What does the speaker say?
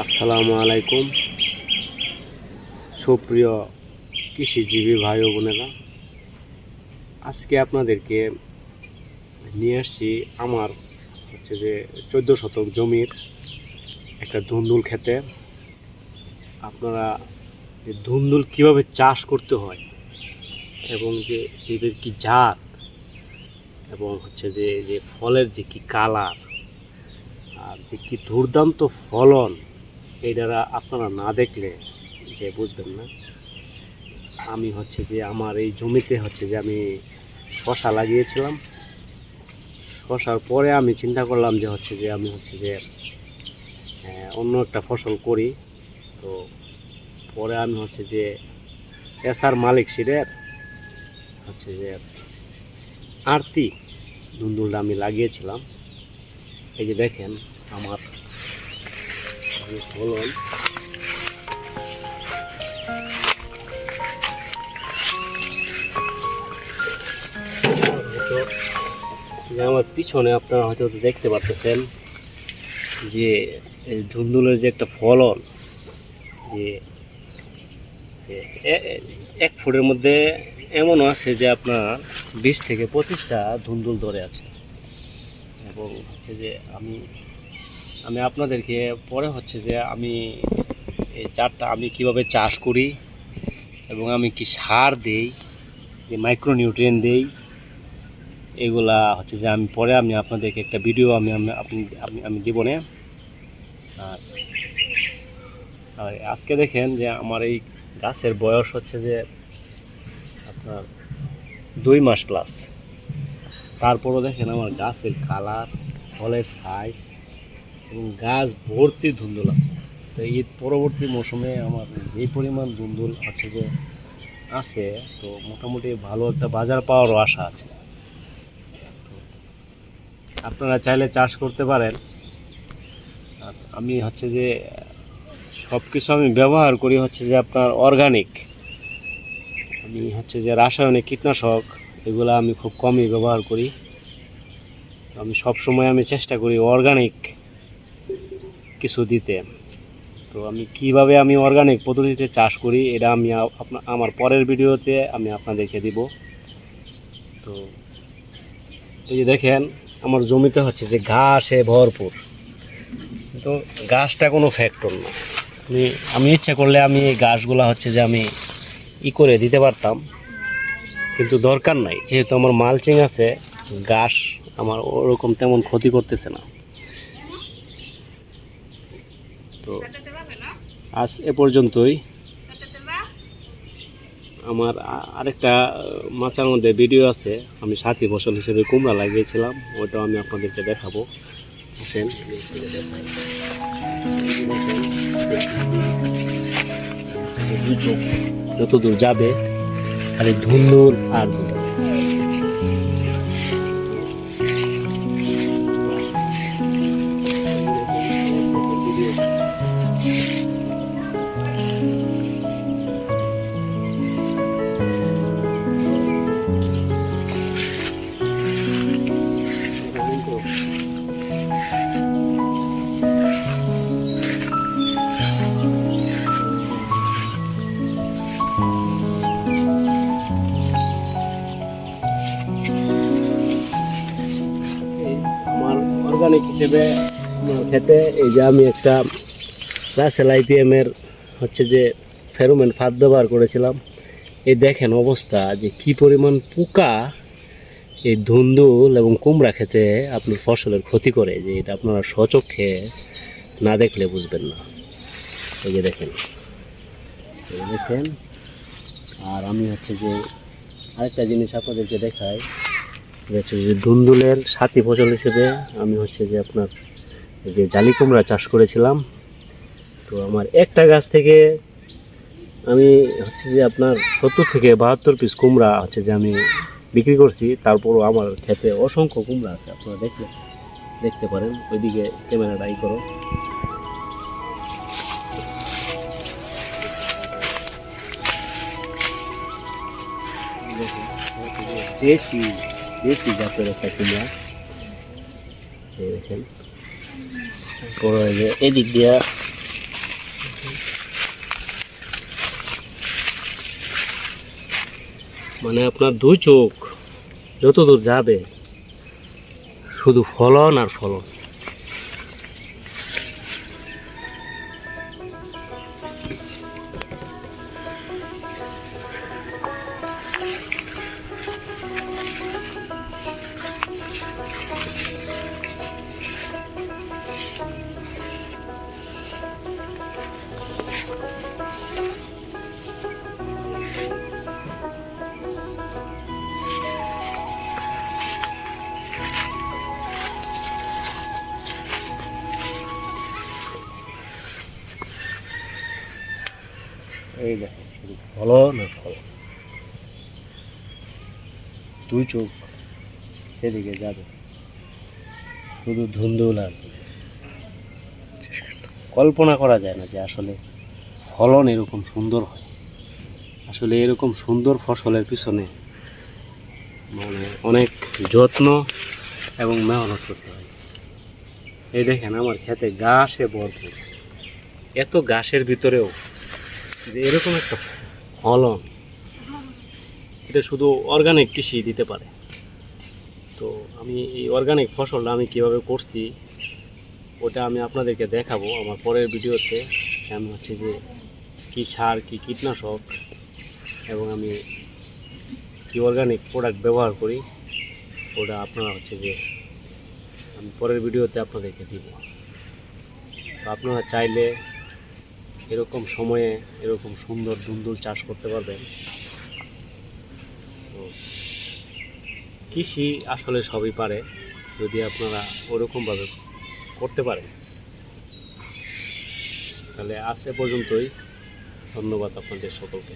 আসসালামু আলাইকুম। সুপ্রিয় কৃষিজীবী ভাই ও বোনেরা, আজকে আপনাদেরকে নিয়ে আসছি আমার হচ্ছে যে চোদ্দ শতক জমির একটা ধুন্দুল খেতে আপনারা যে ধুন্দুল কীভাবে চাষ করতে হয় এবং যে এদের কি জাত এবং হচ্ছে যে যে ফলের যে কি কালার আর যে কি দুর্দান্ত ফলন এই দ্বারা আপনারা না দেখলে যে বুঝবেন না। আমি হচ্ছে যে আমার এই জমিতে হচ্ছে যে আমি শশা লাগিয়েছিলাম। শশার পরে আমি চিন্তা করলাম যে হচ্ছে যে আমি হচ্ছে যে অন্য একটা ফসল করি। তো পরে আমি হচ্ছে যে এসআর মালিক সিরের হচ্ছে যে আরতি ধুন্দুলটা আমি লাগিয়েছিলাম। এই যে দেখেন আমার ফলন আমার পিছনে আপনারা হয়তো দেখতে পাচ্ছেন যে ধুন্দুলের যে একটা ফলন, যে এক ফুটের মধ্যে এমনও আছে যে আপনার বিশ থেকে পঁচিশটা ধুন্দুল ধরে আছে। এবং হচ্ছে যে আমি আমি আপনাদেরকে, পরে হচ্ছে যে আমি এই চারটা, আমি কীভাবে চাষ করি এবং আমি কি সার দেই, যে মাইক্রো নিউট্রিয়েন্ট দেই, এগুলা হচ্ছে যে আমি পরে আমি আপনাদেরকে একটা ভিডিও আমি আপনি, আমি আমি দিব না। আর আর আজকে দেখেন যে আমার এই গাছের বয়স হচ্ছে যে আপনার দুই মাস প্লাস তারপরও দেখেন আমার গাছের কালার ফলের সাইজ এবং গাছ ভর্তি ধুন্দুল আছে। তো ঈদ পরবর্তী মৌসুমে আমার এই পরিমাণ ধুন্দুল হচ্ছে যে আছে, তো মোটামুটি ভালো একটা বাজার পাওয়ারও আশা আছে। আপনারা চাইলে চাষ করতে পারেন। আর আমি হচ্ছে যে সব কিছু আমি ব্যবহার করি হচ্ছে যে আপনার অর্গানিক আমি হচ্ছে যে রাসায়নিক কীটনাশক, এগুলো আমি খুব কমই ব্যবহার করি। আমি সব সময় আমি চেষ্টা করি অর্গানিক কিছু দিতে। তো আমি কীভাবে আমি অর্গানিক পদ্ধতিতে চাষ করি, এটা আমি আমার পরের ভিডিওতে আমি আপনাদেরকে দিব। তো এই যে দেখেন, আমার জমিতে হচ্ছে যে ঘাসে ভরপুর। তো ঘাসটা কোনো ফ্যাক্টর না। আমি আমি ইচ্ছা করলে আমি এই ঘাসগুলো হচ্ছে যে আমি ই করে দিতে পারতাম। কিন্তু দরকার নাই। যেহেতু আমার মালচিং আছে, ঘাস আমার ওরকম তেমন ক্ষতি করতেছে না তো আজ এ পর্যন্তই। আমার আরেকটা মাচার মধ্যে ভিডিও আছে। আমি সাথী ফসল হিসেবে কুমড়া লাগিয়েছিলাম। ওটাও আমি আপনাদেরকে দেখাবো। আসেন। যতদূর যাবে, খালি ধুন্দুল আর ধুন্দুল অর্গানিক হিসেবে খেতে। এই যে আমি একটা রাসেল আইপিএমের হচ্ছে যে ফেরোমেন ফাঁদ ব্যবহার করেছিলাম। এই দেখেন অবস্থা যে কি পরিমাণ পোকা এই ধুন্দুল এবং কুমড়া খেতে আপনার ফসলের ক্ষতি করে, যে এটা আপনারা স্বচক্ষে না দেখলে বুঝবেন না। এই যে দেখেন। দেখেন। আর আমি হচ্ছে যে আরেকটা জিনিস আপনাদেরকে দেখাই হচ্ছে যে ধুন্দুলের সাথী ফসল হিসেবে আমি হচ্ছে যে আপনার যে জালি কুমড়া চাষ করেছিলাম, তো আমার একটা গাছ থেকে আমি হচ্ছে যে আপনার সত্তর থেকে বাহাত্তর পিস কুমড়া হচ্ছে যে আমি বিক্রি করছি, তারপরও আমার খেতে অসংখ্য কুমড়া আছে, আপনারা দেখলে, দেখতে পারেন, ওইদিকে ক্যামেরাটা ই করো। দেশি বেশি গাছের থাকি না দেখেন এদিক দিয়া মানে আপনার দুই চোখ যতদূর যাবে, শুধু ফলন আর ফলন। এই দেখেন শুধু ফলন আর ফলন দুই চোখ সেদিকে যাবে শুধু ধুন্দুল আর কল্পনা করা যায় না যে আসলে ফলন এরকম সুন্দর হয়। আসলে এরকম সুন্দর ফসলের পিছনে মানে অনেক যত্ন এবং মেহনত করতে হয়। এই দেখেন আমার খেতে ঘাসে ভরপুর। এত ঘাসের ভিতরেও যে এরকম একটা ফলন, এটা শুধু অর্গানিক কৃষি দিতে পারে। তো আমি এই অর্গানিক ফসলটা আমি কীভাবে করছি, ওটা আমি আপনাদেরকে দেখাবো আমার পরের ভিডিওতে। আমি হচ্ছে যে কী সার, কী কীটনাশক, এবং আমি কী অর্গানিক প্রোডাক্ট ব্যবহার করি, ওটা আপনারা হচ্ছে যে আমি পরের ভিডিওতে আপনাদেরকে দিব। তো আপনারা চাইলে এরকম সময়ে এরকম সুন্দর দুন্দুল চাষ করতে পারবেন তো কৃষি আসলে সবই পারে, যদি আপনারা ওরকমভাবে করতে পারেন। তাহলে আজ এ পর্যন্তই। ধন্যবাদ আপনাদের সকলকে।